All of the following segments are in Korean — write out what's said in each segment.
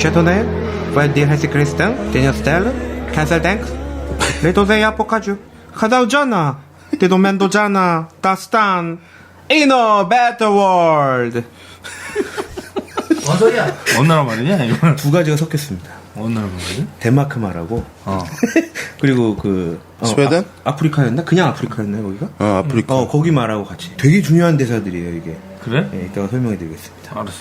Chardonnay, Vai dir Hesse Christian, Daniel Stella, Cancel Tanks, Letozea Pocaju, Kadauljana, Tido Mendojana, Dastan, In a better world. 뭔 소리야? 어느 나라 말이냐 이거? 두 가지가 섞였습니다. 어느 나라 말이지? 덴마크 말하고 어. 그리고 그 어, 스웨덴? 아, 아프리카였나? 그냥 아프리카였나요 거기가? 어, 아프리카. 어 거기 말하고 같이 되게 중요한 대사들이에요 이게. 그래? 예, 이따가 설명해 드리겠습니다. 알았어.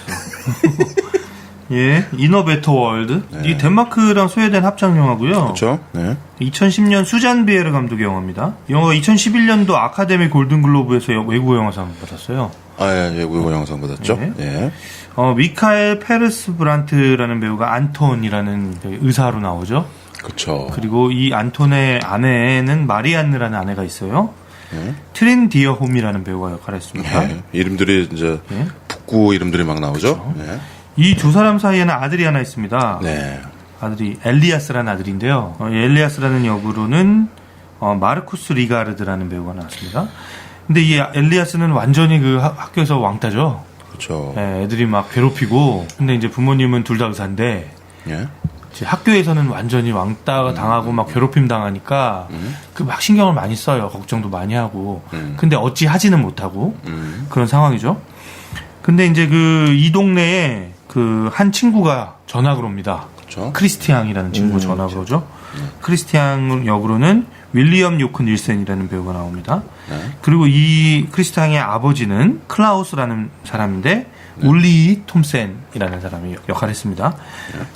예, 이너 베터 월드. 이 덴마크랑 스웨덴 합작 영화고요. 그렇죠? 네. 2010년 수잔 비에르 감독의 영화입니다. 이 영화가 2011년도 아카데미 골든글로브에서 여- 외국어 영화상 받았어요. 아, 예, 예, 외국 영상 받았죠? 네. 예. 어, 미카엘 페르스 브란트라는 배우가 안톤이라는 의사로 나오죠. 그쵸. 그리고 이 안톤의 아내는 마리안느라는 아내가 있어요. 네. 트린 디어 홈이라는 배우가 역할을 했습니다. 예. 이름들이 이제 예. 북구 이름들이 막 나오죠? 네. 이두 사람 사이에는 아들이 하나 있습니다. 네. 아들이 엘리아스라는 아들인데요. 어, 이 엘리아스라는 역으로는 어, 마르쿠스 리가르드라는 배우가 나왔습니다. 근데 이 엘리아스는 완전히 그 하- 학교에서 왕따죠. 그렇죠. 예, 애들이 막 괴롭히고 근데 이제 부모님은 둘 다 의사인데 예. 학교에서는 완전히 왕따가 당하고 막 괴롭힘 당하니까 그막 신경을 많이 써요. 걱정도 많이 하고. 음. 근데 어찌 하지는 못하고 음. 그런 상황이죠. 근데 이제 그 이 동네에 그 한 친구가 전학을 옵니다. 그렇죠. 크리스티앙이라는 친구가 전학을 오죠. 크리스티앙 역으로는 윌리엄 요크 닐센이라는 배우가 나옵니다. 네. 그리고 이 크리스티앙의 아버지는 클라우스라는 사람인데 울리 톰센이라는 사람이 역할을 했습니다.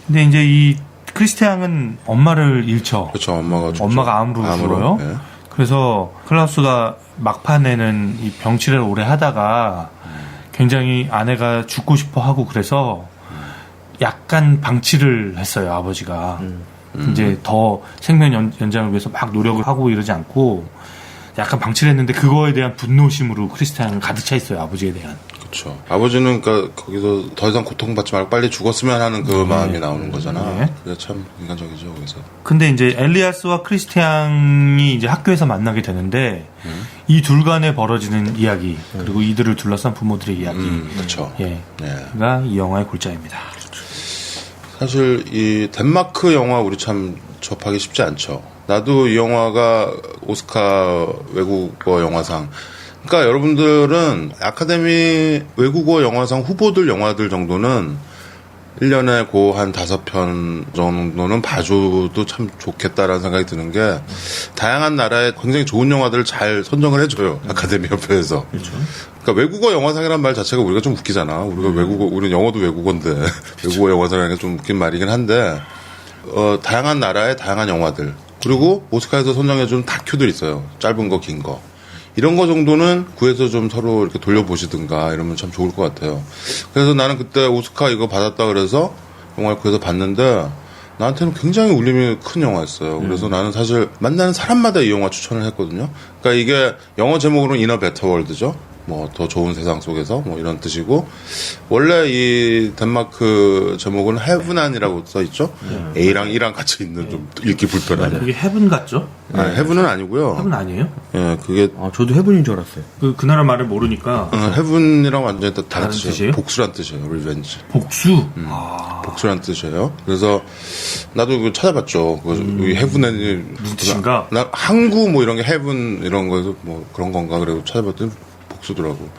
근데 이제 이 크리스티앙은 엄마를 잃죠. 그렇죠. 엄마가 죽죠. 엄마가 암으로 죽어요. 예. 그래서 클라우스가 막판에는 이 병치레를 오래 하다가 굉장히 아내가 죽고 싶어 하고 그래서 약간 방치를 했어요 아버지가. 이제 더 생명 연, 연장을 위해서 막 노력을 하고 이러지 않고 약간 방치를 했는데 그거에 대한 분노심으로 크리스티안은 가득 차 있어요 아버지에 대한 그렇죠. 아버지는 그러니까 거기서 더 이상 고통받지 말고 빨리 죽었으면 하는 그 마음이 나오는 거잖아. 네. 그게 참 인간적이죠. 그래서 근데 이제 엘리아스와 크리스티앙이 이제 학교에서 만나게 되는데 이둘 간에 벌어지는 이야기 그리고 이들을 둘러싼 부모들의 이야기 음, 그렇죠. 예. 네. 가이 영화의 골자입니다. 사실 이 덴마크 영화 우리 참 접하기 쉽지 않죠. 나도 이 영화가 오스카 외국어 영화상. 그러니까 여러분들은 아카데미 외국어 영화상 후보들 영화들 정도는 1년에 고한 다섯 편 정도는 봐줘도 참 좋겠다라는 생각이 드는 게 다양한 나라의 굉장히 좋은 영화들을 잘 선정을 해줘요. 아카데미 협회에서. 그러니까 외국어 영화상이란 말 자체가 우리가 좀 웃기잖아. 우리가 외국어, 우리는 영어도 외국어인데 외국어 영화상이라는 게 좀 웃긴 말이긴 한데 어, 다양한 나라의 다양한 영화들 그리고 오스카에서 선정해준 다큐들 있어요. 짧은 거, 긴 거. 이런 거 정도는 구해서 좀 서로 이렇게 돌려보시든가 이러면 참 좋을 것 같아요. 그래서 나는 그때 오스카 이거 받았다 그래서 영화를 구해서 봤는데 나한테는 굉장히 울림이 큰 영화였어요. 그래서 나는 사실 만나는 사람마다 이 영화 추천을 했거든요. 그러니까 이게 영어 제목으로는 이너 베터 월드죠. 뭐 더 좋은 세상 속에서 뭐 이런 뜻이고 원래 이 덴마크 제목은 헤브난이라고 써 있죠. A랑 E랑 같이 있는 좀 읽기 불편한. 그게 헤븐 같죠? 아니, 헤븐은 아니고요. 헤븐 아니에요? 예, 그게 아 저도 해분인 줄 알았어요. 그, 그 나라 말을 모르니까 어, 헤븐이랑 완전히 또 다른 다른 뜻이에요. 뜻이에요? 복수란 뜻이에요. 리벤지. 복수. 음. 아, 복수란 뜻이에요. 그래서 나도 그 찾아봤죠. 그이 헤븐이 무슨 뜻인가? 나, 나 항구 뭐 이런 게 헤븐 이런 거에서 뭐 그런 건가 그래고 찾아봤더니 복수더라고.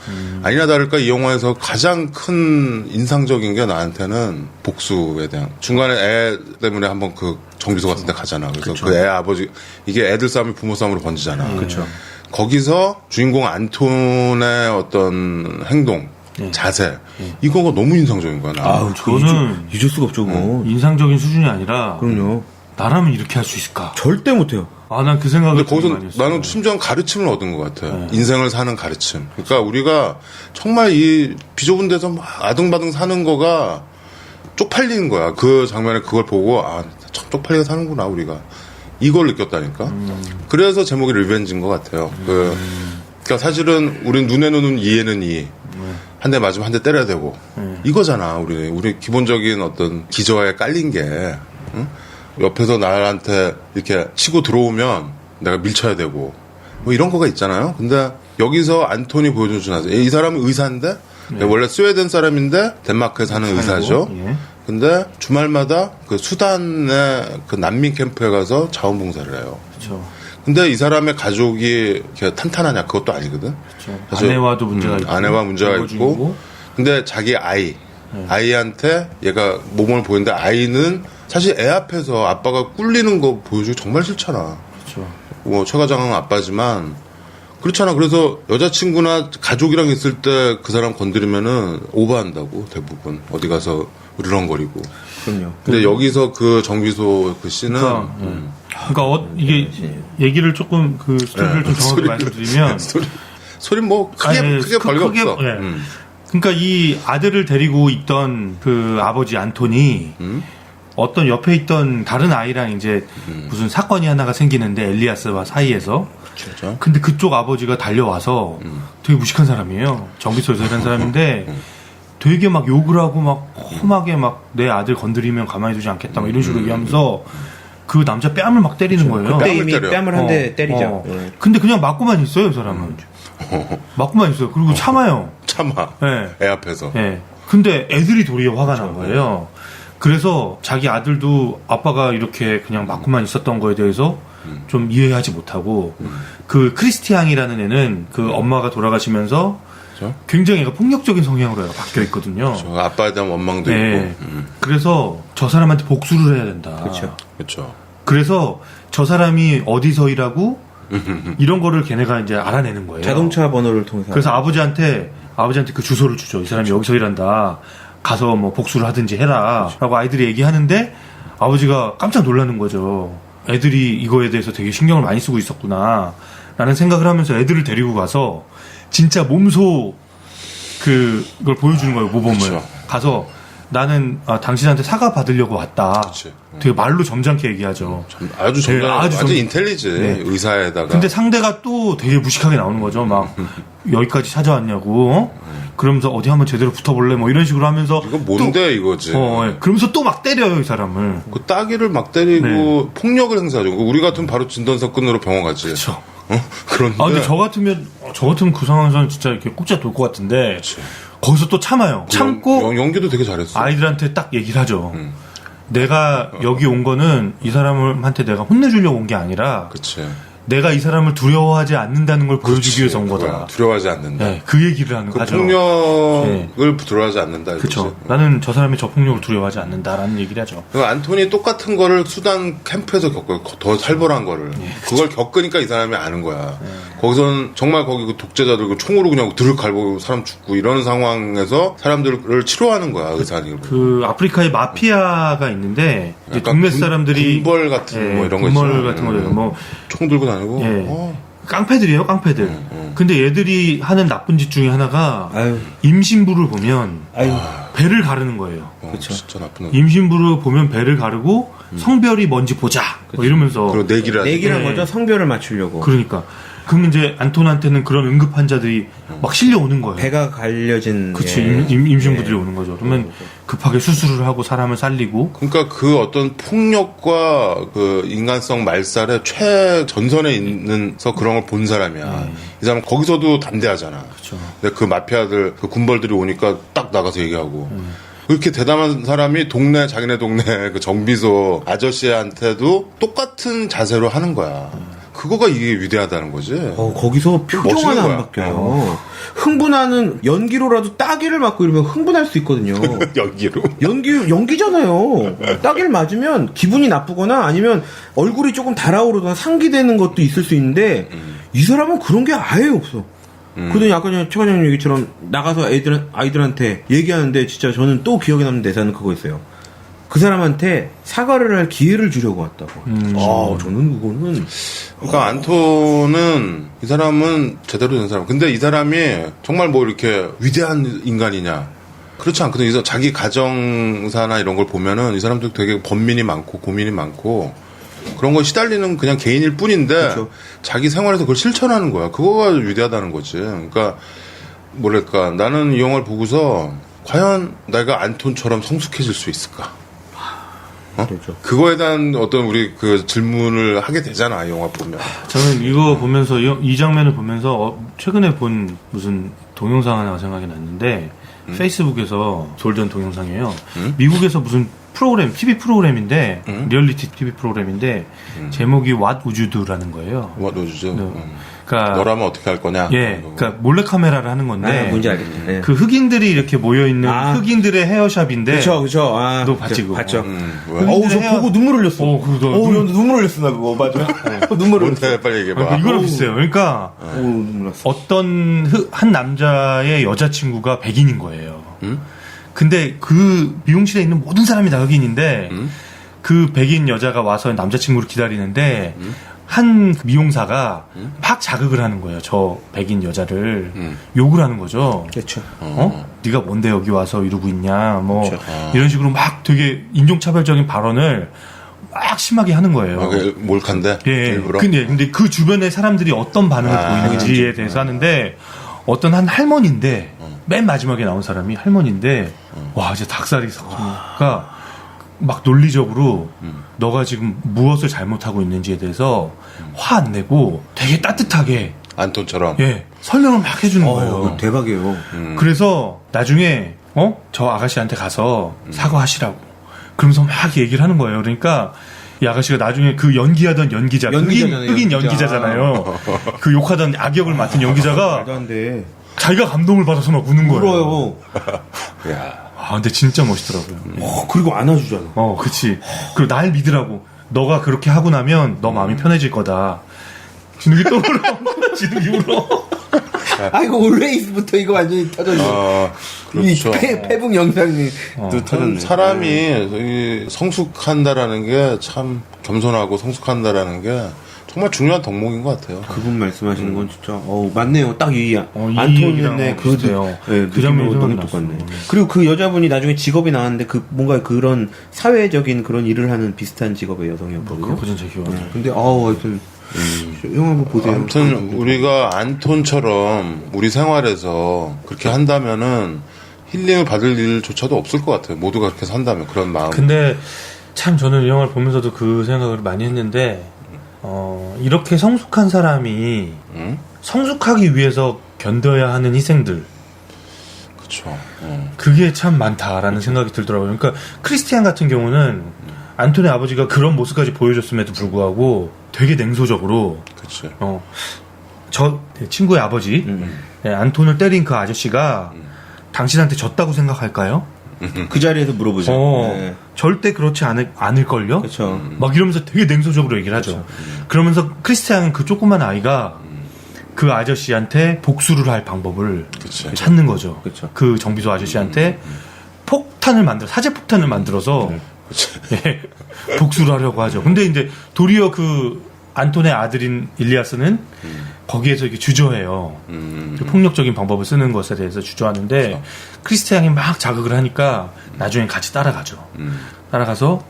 아니나 다를까 이 영화에서 가장 큰 인상적인 게 나한테는 복수에 대한 중간에 애 때문에 한번 그 정비소 같은 데 가잖아. 그래서 그 애 아버지 이게 애들 싸움이 부모 싸움으로 번지잖아. 그렇죠. 거기서 주인공 안톤의 어떤 행동, 자세 이거가 너무 인상적인 거야. 나. 아우 저 그거는- 잊을, 잊을 수가 없죠. 그거. 인상적인 수준이 아니라 그럼요. 나라면 이렇게 할 수 있을까? 절대 못해요. 아, 난 그 생각을 근데 거기서. 나는 심지어 가르침을 얻은 것 같아. 네. 인생을 사는 가르침. 그러니까 우리가 정말 이 비좁은 데서 막 아등바등 사는 거가 쪽팔리는 거야. 그 장면에 그걸 보고 아, 참 쪽팔리게 사는구나 우리가. 이걸 느꼈다니까. 그래서 제목이 리벤지인 것 같아요. 그, 그러니까 사실은 우린 눈에 눈은 이에는 이. 한대 맞으면 한 대 때려야 되고. 이거잖아, 우리. 우리 기본적인 어떤 기저에 깔린 게. 응? 옆에서 나한테 이렇게 치고 들어오면 내가 밀쳐야 되고. 뭐 이런 거가 있잖아요. 근데 여기서 안톤이 보여준 주나이 사람은 의사인데 원래 스웨덴 사람인데 덴마크에 사는 의사죠. 예. 근데 주말마다 그 수단의 그 난민 캠프에 가서 자원봉사를 해요. 그렇죠. 근데 이 사람의 가족이 탄탄하냐 그것도 아니거든. 그렇죠. 사실, 아내와도 문제가 음, 있고 아내와 문제가 있고. 중이고. 근데 자기 아이, 네. 아이한테 얘가 몸을 보이는데 아이는 사실 애 앞에서 아빠가 꿀리는 거 보여주기 정말 싫잖아. 그렇죠. 뭐 최과장은 아빠지만 그렇잖아. 그래서 여자친구나 가족이랑 있을 때 그 사람 건드리면은 오버한다고 대부분 어디 가서 으르렁거리고. 그럼요. 근데 여기서 그 정비소 그 씨는 그러니까, 음, 그러니까 어, 이게 얘기를 조금 그 스토리를 네. 좀 정확히 소리를- 말씀드리면 소리 소리 뭐 크게 아니, 크게 크- 별거 크게- 없어. 예. 음. 그러니까 이 아들을 데리고 있던 그 아버지 안토니 음? 어떤 옆에 있던 다른 아이랑 이제 무슨 사건이 하나가 생기는데 엘리아스와 사이에서 진짜. 근데 그쪽 아버지가 달려와서 음. 되게 무식한 사람이에요. 정비소에서 일한 사람인데 음. 되게 막 욕을 하고 막 험하게 막 내 아들 건드리면 가만히 두지 않겠다 막 이런 식으로 얘기하면서 그 남자 뺨을 막 때리는 거예요. 뺨을 그때 이미 때려. 뺨을 한대 어, 때리죠. 어. 예. 근데 그냥 맞고만 있어요, 이 사람은. 맞고만 있어요. 그리고 참아요. 참아. 예. 애 앞에서. 예. 근데 애들이 도리어 화가 난 거예요. 그래서 자기 아들도 아빠가 이렇게 그냥 맞고만 있었던 거에 대해서 좀 이해하지 못하고 그 크리스티앙이라는 애는 그 엄마가 돌아가시면서 그렇죠? 굉장히 애가 폭력적인 성향으로 바뀌어 있거든요. 저 아빠에 대한 원망도 네. 있고. 음, 그래서 저 사람한테 복수를 해야 된다. 그렇죠. 그렇죠. 그래서 저 사람이 어디서 일하고 이런 거를 걔네가 이제 알아내는 거예요. 자동차 번호를 통해서. 그래서 아버지한테 아버지한테 그 주소를 주죠. 이 사람이 여기서 일한다. 가서 뭐 복수를 하든지 해라. 라고 아이들이 얘기하는데 아버지가 깜짝 놀라는 거죠. 애들이 이거에 대해서 되게 신경을 많이 쓰고 있었구나. 라는 생각을 하면서 애들을 데리고 가서 진짜 몸소 그걸 보여주는 거예요. 모범을. 그쵸. 가서 나는 아, 당신한테 사과 받으려고 왔다. 그치. 되게 말로 점잖게 얘기하죠. 참 아주 정말 네, 아주 아주 정- 인텔리지 네. 의사에다가. 근데 상대가 또 되게 무식하게 나오는 거죠. 막 여기까지 찾아왔냐고. 어? 그러면서 어디 한번 제대로 붙어볼래? 뭐 이런 식으로 하면서 이거 뭔데 이거지. 또, 어, 예. 그러면서 또 막 때려요 이 사람을. 그 따기를 막 때리고 네. 폭력을 행사하죠. 우리 같으면 바로 진단사건으로 병원 가지. 그렇죠. 어? 그런데 아 근데 저 같으면 저 같으면 그 상황에서는 진짜 이렇게 꽂자 돌것 같은데 거기서 또 참아요. 참고 연, 연기도 되게 잘했어. 아이들한테 딱 얘기를 하죠. 음. 내가 여기 온 거는 이 사람한테 내가 혼내주려고 온 게 아니라 그치. 내가 이 사람을 두려워하지 않는다는 걸 보여주기 위해서 온. 거다. 두려워하지 않는다. 네, 그 얘기를 하는 그 하죠. 폭력을 두려워하지 않는다. 그렇죠. 나는 저 사람의 저 폭력을 두려워하지 않는다라는 얘기를 하죠. 그 안톤이 똑같은 거를 수단 캠프에서 겪어요. 더 살벌한 거를. 네, 그걸 겪으니까 이 사람이 아는 거야. 거기선 정말 거기 그 독재자들 그 총으로 그냥 드륵 갈고 사람 죽고 이런 상황에서 사람들을 치료하는 거야, 의사님. 그 아프리카에 마피아가 있는데 동네 군- 사람들이 군벌 같은 예, 뭐 이런 거 군벌 있잖아. 같은 음. 거예요. 뭐총 들고 다니고. 예. 어. 깡패들이에요, 깡패들. 음, 근데 얘들이 하는 나쁜 짓 중에 하나가 아유, 임신부를 보면 아유. 배를 가르는 거예요. 어, 진짜 나쁜 놈. 임신부를 보면 배를 가르고 성별이 뭔지 보자. 뭐 이러면서 음. 그리고 내기를 하지. 내기란 네. 거죠. 성별을 맞추려고. 그러니까 그럼 이제 안톤한테는 그런 응급 환자들이 막 실려 오는 거예요. 배가 갈려진. 그치 예. 임, 임, 임신부들이 오는 거죠. 그러면 급하게 수술을 하고 사람을 살리고 그러니까 그 어떤 폭력과 그 인간성 말살의 최전선에 있는서 그런 걸 본 사람이야. 이 사람 거기서도 담대하잖아. 그렇죠. 근데 그 마피아들, 그 군벌들이 오니까 딱 나가서 얘기하고. 그렇게 대담한 사람이 동네, 자기네 동네 그 정비소 아저씨한테도 똑같은 자세로 하는 거야. 그거가 이게 위대하다는 거지. 어, 거기서 표정 하나 안 거야. 바뀌어요. 흥분하는 연기로라도 따기를 맞고 이러면 흥분할 수 있거든요. 여기로. 연기 연기잖아요. 따기를 맞으면 기분이 나쁘거나 아니면 얼굴이 조금 달아오르거나 상기되는 것도 있을 수 있는데 이 사람은 그런 게 아예 없어. 그러더니 아까 전에 최 과장님 얘기처럼 나가서 애들 아이들한테 얘기하는데 진짜 저는 또 기억에 남는 대사는 그거 있어요. 그 사람한테 사과를 할 기회를 주려고 왔다고. 아, 저는 그거는 그러니까 안토는 이 사람은 제대로 된 사람. 근데 이 사람이 정말 뭐 이렇게 위대한 인간이냐? 그렇지 않거든. 그래서 자기 가정사나 이런 걸 보면은 이 사람도 되게 번민이 많고 고민이 많고 그런 거 시달리는 그냥 개인일 뿐인데 그렇죠. 자기 생활에서 그걸 실천하는 거야. 그거가 위대하다는 거지. 그러니까 뭐랄까 나는 이 영화를 보고서 과연 내가 안톤처럼 성숙해질 수 있을까? 어? 그렇죠. 그거에 대한 어떤 우리 그 질문을 하게 되잖아 이 영화 보면. 저는 이거 보면서 이, 이 장면을 보면서 어, 최근에 본 무슨 동영상 하나가 생각이 났는데 음? 페이스북에서 돌던 동영상이에요. 미국에서 무슨 프로그램, TV 프로그램인데 음? 리얼리티 TV 프로그램인데 제목이 What Would You Do라는 거예요. 뭐 노주죠. 네. 음. 그러니까 너라면 어떻게 할 거냐? 예, 그러니까 몰래 카메라를 하는 건데 아, 뭔지 알겠네. 예. 그 흑인들이 이렇게 모여 있는 아. 흑인들의 헤어샵인데 그쵸, 그쵸. 아, 너 봤지, 그거? 봤죠. 음, 뭐야? 어우, 저 해야- 보고 눈물 흘렸어. 어, 그거 너 어우, 눈- 눈물 흘렸어, 나 그거. 맞아. 어, 눈물 흘렸어. 빨리 얘기해봐. 그러니까 이거랑 비슷해요. 그러니까 났어. 어떤 흑- 한 남자의 여자친구가 백인인 거예요. 음? 근데 그 미용실에 있는 모든 사람이 다 흑인인데 음? 그 백인 여자가 와서 남자친구를 기다리는데 음? 한 미용사가 막 자극을 하는 거예요. 저 백인 여자를 음. 욕을 하는 거죠. 그렇죠. 어? 네가 뭔데 여기 와서 이러고 있냐? 뭐 그렇죠. 이런 식으로 막 되게 인종차별적인 발언을 막 심하게 하는 거예요. 아, 그 몰칸데 예. 일부러. 근데 근데 그 주변의 사람들이 어떤 반응을 아, 보이는지에 대해서 하는데 어떤 한 할머니인데 맨 마지막에 나온 사람이 할머니인데 와 이제 닭살이 섞으니까 막 논리적으로 너가 지금 무엇을 잘못하고 있는지에 대해서 화안 내고 되게 따뜻하게 안톤처럼. 예 설명을 막 해주는 거예요. 어, 대박이에요. 음. 그래서 나중에 어 저 아가씨한테 가서 사과하시라고 그러면서 막 얘기를 하는 거예요. 그러니까 이 아가씨가 나중에 그 연기하던 연기자 흑인, 연기자잖아요, 흑인 연기자. 연기자잖아요. 그 욕하던 악역을 맡은 연기자가. 자기가 감동을 받아서 막 우는 거예요. 울어요. 야. 아 근데 진짜 멋있더라고요. 어, 그리고 안아주잖아. 어 그치. 그리고 날 믿으라고. 너가 그렇게 하고 나면 너 마음이 편해질 거다. 진욱이 또 울어. 진욱이 울어. 아, 이거 올웨이스부터 이거 완전히 터졌네. 아, 이 그렇죠. 페, 페북 영상이 또참 터졌네. 사람이 이 성숙한다라는 게 참 겸손하고 성숙한다라는 게 정말 중요한 덕목인 것 같아요. 그분 말씀하시는 건 진짜 어우 맞네요. 딱 이 어, 이 안토니네 얘기랑 그 비슷해요. 예, 그 장면이 너무 생각이 똑같네. 났어. 그리고 그 여자분이 나중에 직업이 나왔는데 그 뭔가 그런 사회적인 그런 일을 하는 비슷한 직업의 여성이었거든요. 그거 진짜 기억 안 나. 네, 근데 아우 하여튼 형 한번 보세요. 아무튼 우리가 안톤처럼 우리 생활에서 그렇게 한다면은 힐링을 받을 일조차도 없을 것 같아요. 모두가 그렇게 산다면 그런 마음. 근데 참 저는 이 영화를 보면서도 그 생각을 많이 했는데 어, 이렇게 성숙한 사람이 응? 성숙하기 위해서 견뎌야 하는 희생들 그렇죠. 응. 그게 참 많다라는 생각이 들더라고요. 그러니까 크리스티안 같은 경우는 안토니 아버지가 그런 모습까지 보여줬음에도 불구하고 되게 냉소적으로 그렇지. 어, 저 친구의 아버지 네, 안톤을 때린 그 아저씨가 당신한테 졌다고 생각할까요? 그 자리에서 물어보죠. 어, 네. 절대 그렇지 않을, 않을걸요? 그렇죠. 막 이러면서 되게 냉소적으로 얘기를 하죠. 그러면서 크리스티안은 그 조그만 아이가 그 아저씨한테 복수를 할 방법을 그치. 찾는 거죠. 그쵸. 그 정비소 아저씨한테 폭탄을 만들어 사제 폭탄을 만들어서 예, 복수를 하려고 하죠. 근데 이제 도리어 그 안톤의 아들인 일리아스는 거기에서 이렇게 주저해요. 음. 그 폭력적인 방법을 쓰는 것에 대해서 주저하는데 크리스티안이 막 자극을 하니까 나중엔 같이 따라가죠. 음. 따라가서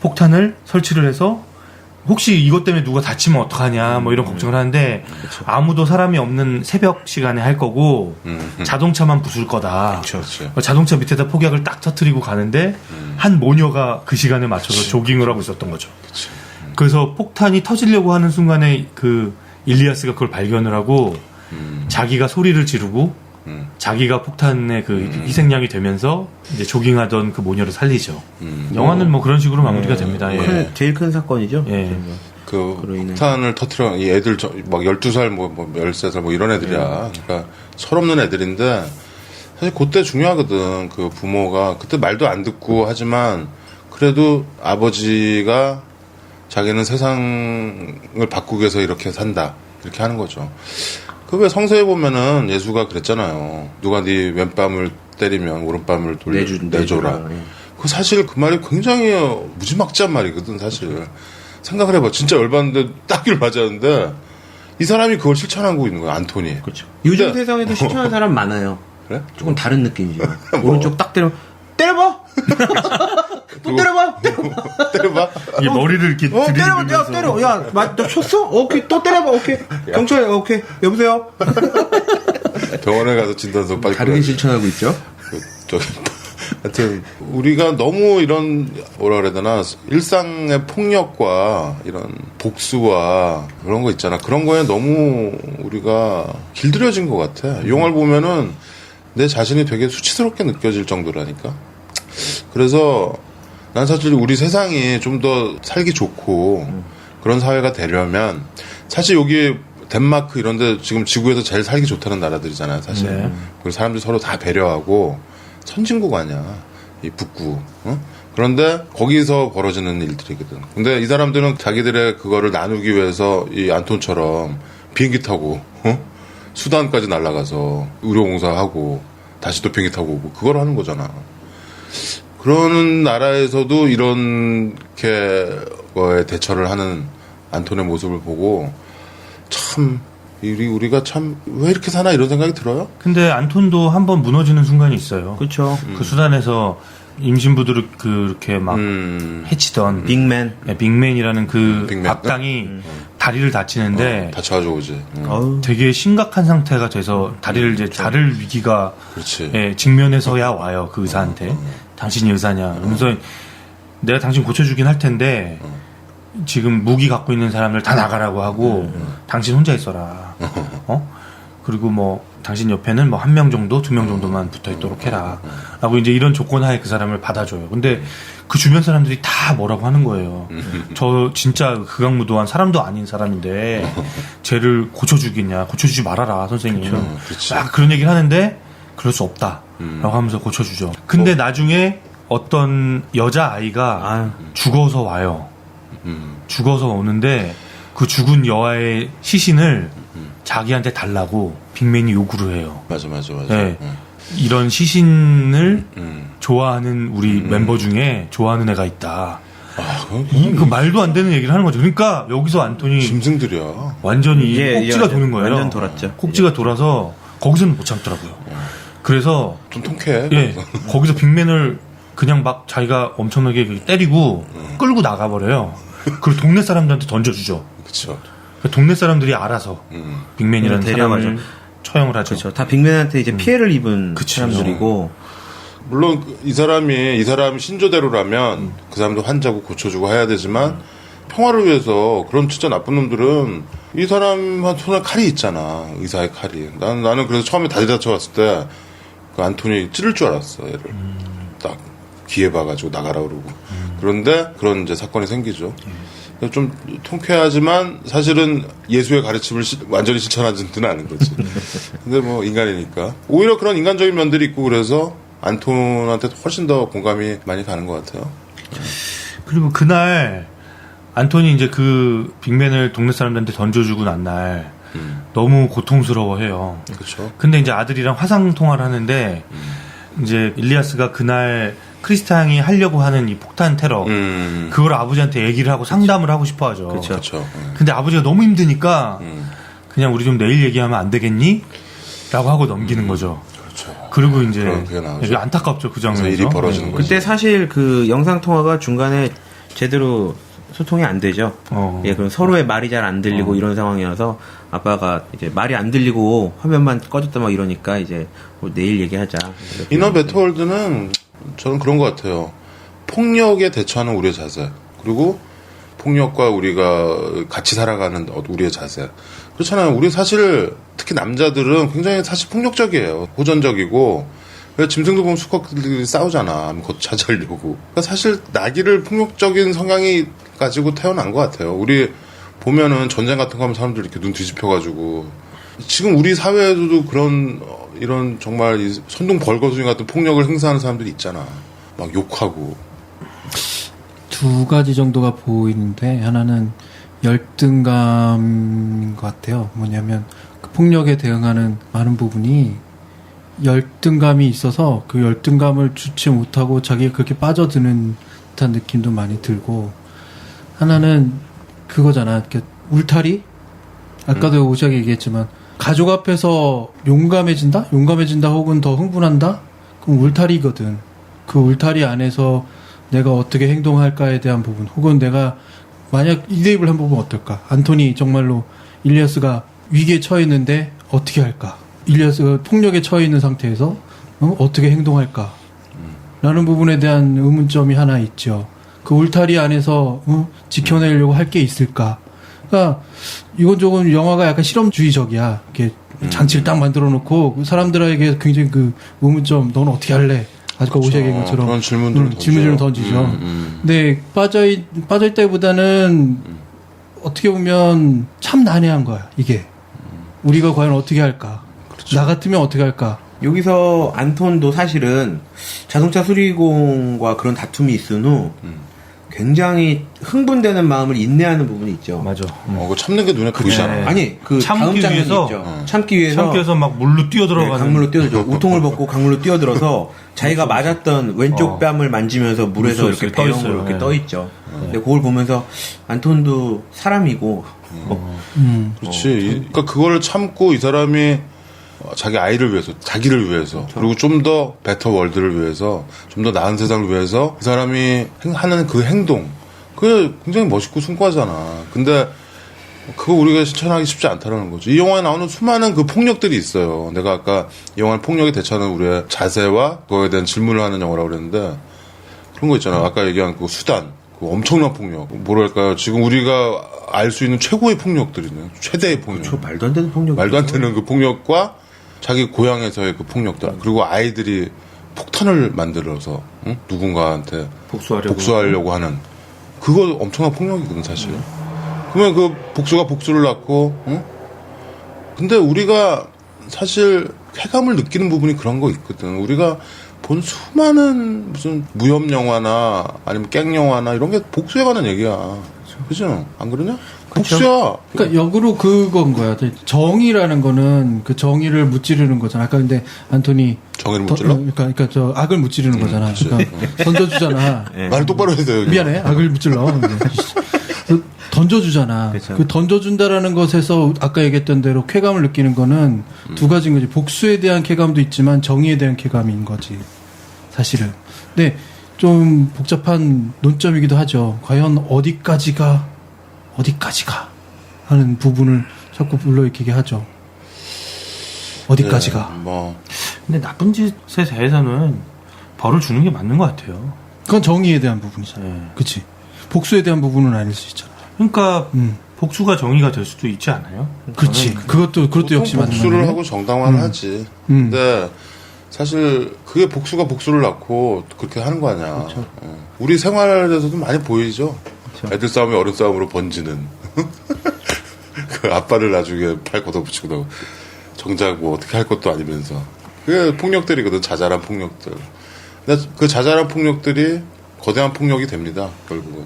폭탄을 설치를 해서 혹시 이것 때문에 누가 다치면 어떡하냐 뭐 이런 걱정을 하는데 아무도 사람이 없는 새벽 시간에 할 거고 음. 자동차만 부술 거다. 그렇지. 어, 자동차 밑에다 폭약을 딱 터트리고 가는데 한 모녀가 그 시간에 맞춰서 조깅을 하고 있었던 거죠. 그래서 폭탄이 터지려고 하는 순간에 그 일리아스가 그걸 발견을 하고 자기가 소리를 지르고 음. 자기가 폭탄의 그 희생양이 되면서 이제 조깅하던 그 모녀를 살리죠. 음. 영화는 뭐 그런 식으로 마무리가 됩니다. 예. 큰, 제일 큰 사건이죠. 예. 그. 폭탄을 터트려 이 애들 저, 막 12살 뭐, 뭐 13살 뭐 이런 애들이야. 그러니까 철없는 애들인데 사실 그때 중요하거든. 그 부모가 그때 말도 안 듣고 하지만 그래도 아버지가 자기는 세상을 바꾸기 위해서 이렇게 산다. 이렇게 하는 거죠. 그 왜 성서에 보면은 예수가 그랬잖아요. 누가 네 왼뺨을 때리면 오른뺨을 돌려 내주, 내줘라. 내줘라. 예. 그 사실 그 말이 굉장히 무지막지한 말이거든 사실 생각을 해봐 진짜 열받는데 딱일 맞았는데 이 사람이 그걸 실천하고 있는 거야 안토니 그렇죠. 요즘 근데- 세상에도 실천하는 사람 많아요. 그래? 조금 다른 느낌이죠. 뭐. 오른쪽 딱 때려. 때려봐! 또 때려봐! 때려봐! 때려봐 이게 머리를 이렇게 어, 때려봐! 야, 때려! 야, 맞, 너 쳤어? 오케이, 또 때려봐, 오케이. 경찰, 오케이. 여보세요? 병원에 가서 진단서 빨리 다르게. 실천하고 있죠? 그, 저기 하여튼 우리가 너무 이런 뭐라 그래야 되나 일상의 폭력과 이런 복수와 그런 거 있잖아 그런 거에 너무 우리가 길들여진 것 같아 이 영화를 보면은 내 자신이 되게 수치스럽게 느껴질 정도라니까 그래서 난 사실 우리 세상이 좀 더 살기 좋고 그런 사회가 되려면 사실 여기 덴마크 이런데 지금 지구에서 제일 살기 좋다는 나라들이잖아요 사실 네. 그리고 사람들이 서로 다 배려하고 선진국 아니야 이 북구 어? 그런데 거기서 벌어지는 일들이거든 근데 이 사람들은 자기들의 그거를 나누기 위해서 이 안톤처럼 비행기 타고 어? 수단까지 날아가서 의료봉사하고 다시 또 비행기 타고 오고 그걸 하는 거잖아 그런 나라에서도 이렇게 거에 대처를 하는 안톤의 모습을 보고 참 우리 우리가 참 왜 이렇게 사나 이런 생각이 들어요. 근데 안톤도 한번 무너지는 순간이 있어요. 그렇죠. 그 수단에서 임신부들을 그렇게 막 음, 해치던 빅맨. 네, 빅맨이라는 그 빅맨? 악당이 다리를 다치는데 다쳐가지고 오지. 음, 어우. 되게 심각한 상태가 돼서 다리를 이제 자를 위기가 그렇지. 예, 직면해서야 와요 그 의사한테 당신이 의사냐. 그러면서 내가 당신 고쳐주긴 할 텐데 지금 무기 갖고 있는 사람들 다 나가라고 하고 당신 혼자 있어라. 어? 그리고 뭐 당신 옆에는 뭐 한 명 정도 두 명 정도만 붙어 있도록 해라. 라고 이제 이런 조건 하에 그 사람을 받아줘요. 근데 그 주변 사람들이 다 뭐라고 하는 거예요. 저 진짜 극악무도한 사람도 아닌 사람인데 쟤를 고쳐주겠냐. 고쳐주지 말아라 선생님. 그렇지. 막 그런 얘기를 하는데 그럴 수 없다. 음. 라고 하면서 고쳐주죠. 근데 나중에 어떤 여자 아이가 아유. 죽어서 와요. 음, 죽어서 오는데 그 죽은 여아의 시신을 자기한테 달라고 빅맨이 요구를 해요. 맞아 맞아 맞아. 네. 음, 이런 시신을 음. 좋아하는 우리 멤버 중에 좋아하는 애가 있다. 아, 그건 이, 그 말도 안 되는 얘기를 하는 거죠. 그러니까 여기서 안톤이 짐승들이야. 완전히 예, 꼭지가 예, 도는 거예요. 완전 돌았죠. 꼭지가 돌아서 거기서는 못 참더라고요. 그래서 좀 통쾌해. 예, 거기서 빅맨을 그냥 막 자기가 엄청나게 그 때리고 끌고 나가버려요. 그리고 동네 사람들한테 던져주죠. 그렇죠. 그 동네 사람들이 알아서 음, 빅맨이라는 음. 사람을 처형을 하죠. 그렇죠. 다 빅맨한테 이제 피해를 입은 그치. 사람들이고 물론 그이 사람이 이 사람 신조대로라면 그 사람도 환자고 고쳐주고 해야 되지만 평화를 위해서 그런 진짜 나쁜 놈들은 이 사람한 손에 칼이 있잖아 의사의 칼이 나는 나는 그래서 처음에 다리 다쳐왔을 때 그 안톤이 찌를 줄 알았어 얘를. 딱 기회 봐가지고 나가라 그러고. 그런데 그런 이제 사건이 생기죠. 그래서 좀 통쾌하지만 사실은 예수의 가르침을 시- 완전히 실천하지는 않은 거지. 근데 뭐 인간이니까. 오히려 그런 인간적인 면들이 있고 그래서 안톤한테 훨씬 더 공감이 많이 가는 것 같아요. 그리고 그날 안톤이 이제 그 빅맨을 동네 사람들한테 던져주고 난 날 너무 고통스러워해요. 그렇죠. 근데 이제 아들이랑 화상 통화를 하는데 이제 일리아스가 그날 크리스타양이 하려고 하는 이 폭탄 테러 음, 그걸 아버지한테 얘기를 하고 상담을 하고 싶어 하죠. 그렇죠. 근데 아버지가 너무 힘드니까 음, 그냥 우리 좀 내일 얘기하면 안 되겠니? 라고 하고 넘기는 거죠. 그렇죠. 그리고 이제 그게 안타깝죠 그 장면에서. 일이 벌어지는 거지. 그때 사실 그 영상 통화가 중간에 제대로 소통이 안 되죠. 어. 예, 그럼 서로의 말이 잘 안 들리고 이런 상황이어서 아빠가 이제 말이 안 들리고 화면만 꺼졌다 막 이러니까 이제 뭐 내일 얘기하자. 이너 배터월드는 저는 그런 것 같아요. 폭력에 대처하는 우리의 자세 그리고 폭력과 우리가 같이 살아가는 우리의 자세 그렇잖아요. 우리 사실 특히 남자들은 굉장히 사실 폭력적이에요. 호전적이고 왜 짐승도 보면 수컷들이 싸우잖아. 아무것도 차지하려고. 그러니까 사실 나기를 폭력적인 성향이 가지고 태어난 것 같아요. 우리 보면은 전쟁 같은 거 하면 사람들이 이렇게 눈 뒤집혀가지고 지금 우리 사회에서도 그런 어, 이런 정말 이 선동 벌거숭이 같은 폭력을 행사하는 사람들이 있잖아. 막 욕하고. 두 가지 정도가 보이는데 하나는 열등감인 것 같아요. 뭐냐면 그 폭력에 대응하는 많은 부분이 열등감이 있어서 그 열등감을 주체 못하고 자기가 그렇게 빠져드는 듯한 느낌도 많이 들고 하나는 그거잖아. 이렇게 울타리? 아까도 오시하게 얘기했지만 가족 앞에서 용감해진다? 용감해진다 혹은 더 흥분한다? 그럼 울타리거든. 그 울타리 안에서 내가 어떻게 행동할까에 대한 부분 혹은 내가 만약 이 대입을 한 부분 어떨까? 안토니 정말로 일리아스가 위기에 처해 있는데 어떻게 할까? 일리아스가 폭력에 처해 있는 상태에서 어? 떻게 행동할까? 라는 부분에 대한 의문점이 하나 있죠. 그 울타리 안에서 어? 지켜내려고 할 게 있을까? 그러니까 이건 조금 영화가 약간 실험주의적이야. 이렇게 장치를 딱 만들어 놓고 그 사람들에게 굉장히 그 의문점, 너는 어떻게 할래? 아까 오시아 얘기한 것처럼 그런 질문들을 음. 질문을 던지죠. 음, 음. 근데 빠져 있, 빠져 있다기보다는 어떻게 보면 참 난해한 거야 이게 우리가 과연 어떻게 할까? 나 같으면 어떻게 할까? 여기서 안톤도 사실은 자동차 수리공과 그런 다툼이 있은 후 굉장히 흥분되는 마음을 인내하는 부분이 있죠. 맞아. 어, 그 참는 게 눈에 보이잖아. 네. 아니 그 참기 다음 위해서, 있죠. 어. 참기 위해서 참기에서 막 물로 네, 뛰어들어가는 강물로 뛰어들죠. 우통을 벗고 강물로 뛰어들어서 자기가 맞았던 왼쪽 어. 뺨을 만지면서 물에서 이렇게 떠 배영으로 있어요. 이렇게 네. 떠 있죠. 근데 그걸 보면서 안톤도 사람이고 음. 그렇지. 이- 그러니까 그걸 참고 이 사람이 어, 자기 아이를 위해서, 자기를 위해서, 그리고 좀 더 베터 월드를 위해서, 좀 더 나은 세상을 위해서 그 사람이 행- 하는 그 행동, 그게 굉장히 멋있고 숭고하잖아. 근데 그거 우리가 실천하기 쉽지 않다라는 거죠. 이 영화에 나오는 수많은 그 폭력들이 있어요. 내가 아까 이 영화는 폭력에 대처하는 우리의 자세와 그거에 대한 질문을 하는 영화라고 그랬는데 그런 거 있잖아. 아까 얘기한 그 수단, 그 엄청난 폭력. 뭐랄까요. 지금 우리가 알 수 있는 최고의 폭력들이네. 최대의 폭력. 저 말도 안 되는 폭력 말도 안 되는 그 폭력과 자기 고향에서의 그 폭력들. 그리고 아이들이 폭탄을 만들어서 응? 누군가한테 복수하려고 복수하려고 하는 그거 엄청난 폭력이거든 사실. 그러면 그 복수가 복수를 낳고, 응? 근데 우리가 사실 쾌감을 느끼는 부분이 그런 거 있거든. 우리가 본 수많은 무슨 무협 영화나 아니면 깽 영화나 이런 게 복수에 관한 얘기야. 그죠? 안 그러냐? 복수야. 그러니까 역으로 그건 거야. 정의라는 거는 그 정의를 무찌르는 거잖아. 아까 근데 안토니 정의를 더- 못 질러? 그러니까, 그러니까 저 악을 무찌르는 거잖아. 그치. 그러니까 던져주잖아. 말을 똑바로 해야 돼요. 여기. 미안해. 악을 무찔러. 그 던져주잖아. 그쵸. 그 던져준다라는 것에서 아까 얘기했던 대로 쾌감을 느끼는 거는 두 가지인 거지. 복수에 대한 쾌감도 있지만 정의에 대한 쾌감인 거지. 사실은. 근데 좀 복잡한 논점이기도 하죠. 과연 어디까지가 어디까지가 하는 부분을 자꾸 불러일으키게 하죠. 어디까지가. 네, 뭐 근데 나쁜 짓에 대해서는 벌을 주는 게 맞는 것 같아요. 그건 정의에 대한 부분이잖아. 네. 그치? 복수에 대한 부분은 아닐 수 있잖아. 그러니까 음. 복수가 정의가 될 수도 있지 않아요? 그렇지. 그것도, 그것도 역시 맞는 복수를. 하고 정당화하지. 음. 근데 사실 그게 복수가 복수를 낳고 그렇게 하는 거 아니야. 그렇죠. 어. 우리 생활에서도 많이 보이죠. 애들 싸움이 어른 싸움으로 번지는. 그 아빠를 나중에 팔 걷어붙이고 나고 정작 뭐 어떻게 할 것도 아니면서. 그게 폭력들이거든. 자잘한 폭력들. 근데 그 자잘한 폭력들이 거대한 폭력이 됩니다. 결국은.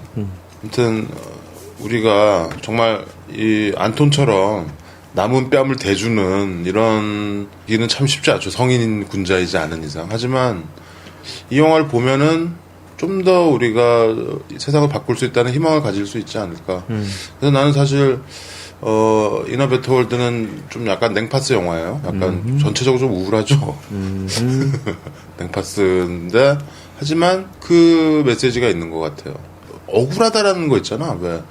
아무튼 어, 우리가 정말 이 안톤처럼 남은 뺨을 대주는 이런 일은 참 쉽지 않죠. 성인 군자이지 않은 이상. 하지만 이 영화를 보면은 좀 더 우리가 세상을 바꿀 수 있다는 희망을 가질 수 있지 않을까. 그래서 나는 사실 어 이너 베터 월드는 좀 약간 냉파스 영화예요. 약간 전체적으로 좀 우울하죠. 냉파스인데 하지만 그 메시지가 있는 것 같아요. 억울하다라는 거 있잖아. 왜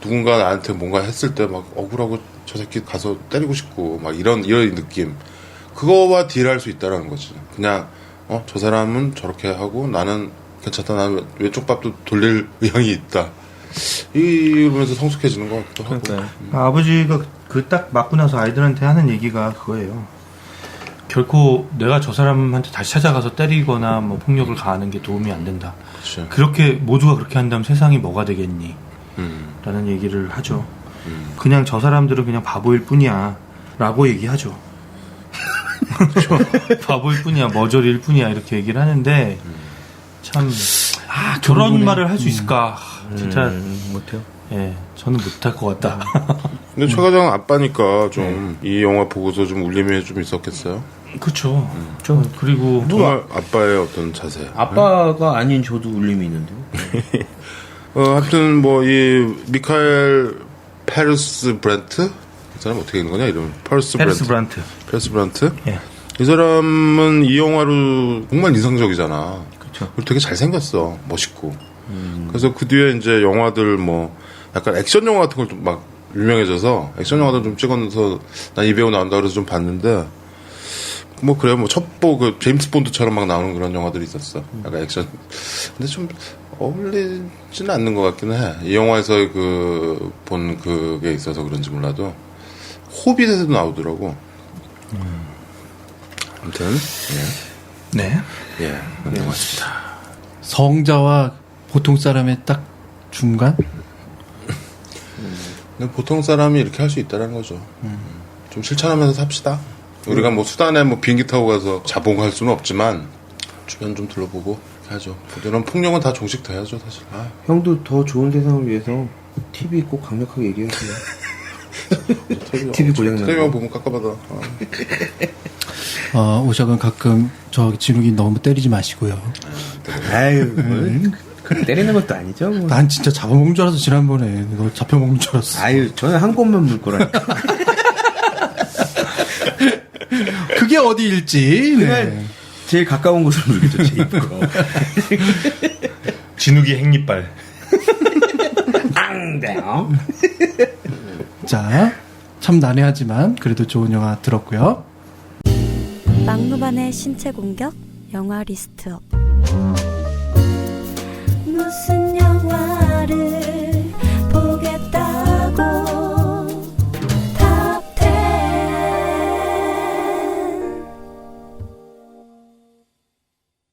누군가 나한테 뭔가 했을 때 막 억울하고 저 새끼 가서 때리고 싶고 막 이런 이런 느낌. 그거와 딜할 수 있다라는 거지. 그냥 어 저 사람은 저렇게 하고 나는 괜찮다. 나는 왼쪽 밥도 돌릴 의향이 있다. 이러면서 성숙해지는 것 같기도 하고. 그러니까요. 아버지가 그 딱 맞고 나서 아이들한테 하는 얘기가 그거예요. 결코 내가 저 사람한테 다시 찾아가서 때리거나 뭐 폭력을 가하는 게 도움이 안 된다. 그치. 그렇게 모두가 그렇게 한다면 세상이 뭐가 되겠니? 음. 라는 얘기를 하죠. 그냥 저 사람들은 그냥 바보일 뿐이야. 라고 얘기하죠. 바보일 뿐이야, 머저리일 뿐이야, 이렇게 얘기를 하는데, 참, 아, 저런 말을 할 수 있을까. 진짜, 음, 못해요. 예, 저는 못할 것 같다. 근데 최 과장 아빠니까 좀 이 영화 보고서 좀 울림이 좀 있었겠어요. 그쵸. 좀, 그리고, 정말 아빠의 어떤 자세. 아빠가 아닌 저도 울림이 있는데요. 어, 하여튼 뭐 이 미카엘 페르스 브렌트 이 사람 어떻게 읽는 거냐 이름 페르스 페르스 브렌트 브란트. 페르스 브렌트 예. 이 사람은 이 영화로 정말 인상적이잖아. 그리고 되게 잘생겼어. 멋있고. 그래서 그 뒤에 이제 영화들 뭐 약간 액션 영화 같은 걸 좀 막 유명해져서 액션 영화도 좀 찍어서 난 이 배우 나온다 그래서 좀 봤는데 뭐 그래요. 뭐 첩보 그 제임스 본드처럼 막 나오는 그런 영화들이 있었어. 약간 액션. 근데 좀 어울리지는 않는 것 같기는 해. 이 영화에서 그 본 그게 있어서 그런지 몰라도 호빗에서도 나오더라고. 아무튼 네. 예, 예, 그런 것 같습니다. 성자와 보통 사람의 딱 중간? 근데 보통 사람이 이렇게 할 수 있다는 거죠. 좀 실천하면서 삽시다. 우리가 뭐 수단에 뭐 비행기 타고 가서 자봉할 수는 없지만 주변 좀 둘러보고 이렇게 하죠. 이런 폭력은 다 종식돼야죠, 사실. 아, 형도 더 좋은 세상을 위해서 TV 꼭 강력하게 얘기하세요. TV 고장나. 텔레비만 보면 깝깝하다. 아. 어, 오샥은 가끔 저 진욱이 너무 때리지 마시고요. 아유, 뭐, 그 때리는 것도 아니죠. 뭐. 난 진짜 잡아먹는 줄 알았어, 지난번에. 너 잡혀먹는 줄 알았어. 아유, 저는 한 곳만 물 거라니까. 그게 어디일지. 네. 제일 가까운 곳을 물겠죠, 제 입으로. 진욱이 행리빨. 앙대요. 자, 참 난해하지만 그래도 좋은 영화 들었고요. 막무반의 신체 공격 영화 리스트업. 무슨 영화를